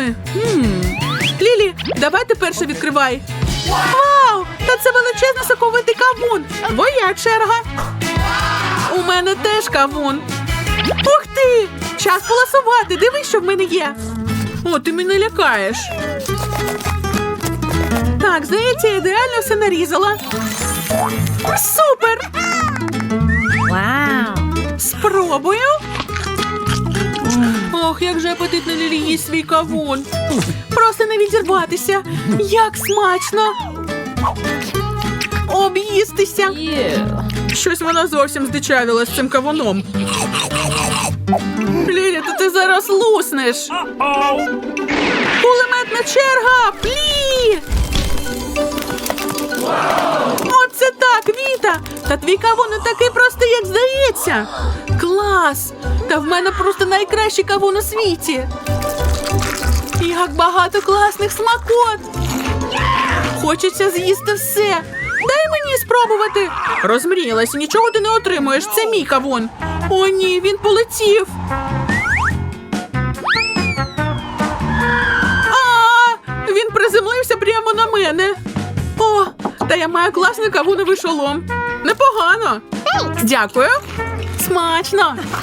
ми? Хм. Лілі, давай ти перше відкривай. Вау! Та це величезний соковитий кавун. Твоя черга. У мене теж кавун. Ух ти! Час поласувати. Дивись, що в мене є. О, ти мене лякаєш. Так, здається, я ідеально все нарізала. Супер! Wow. Спробую. Ох, як же апетитно Лілі їсть свій кавун. Просто не відірватися. Як смачно. Об'їстися. Щось вона зовсім здичавіла з цим кавуном. Лілі, то ти зараз луснеш. Кулеметна черга! Плі! Оце так, Віта! Та твій кавун не такий простий, як. Клас! Та в мене просто найкращий кавун у світі. Як багато класних смакот! Хочеться з'їсти все. Дай мені спробувати. Розмріялась, нічого ти не отримуєш. Це мій кавун. О, ні, він полетів. А, він приземлився прямо на мене. О, та я маю класний кавуновий шолом. Непогано. Дякую. Смачно.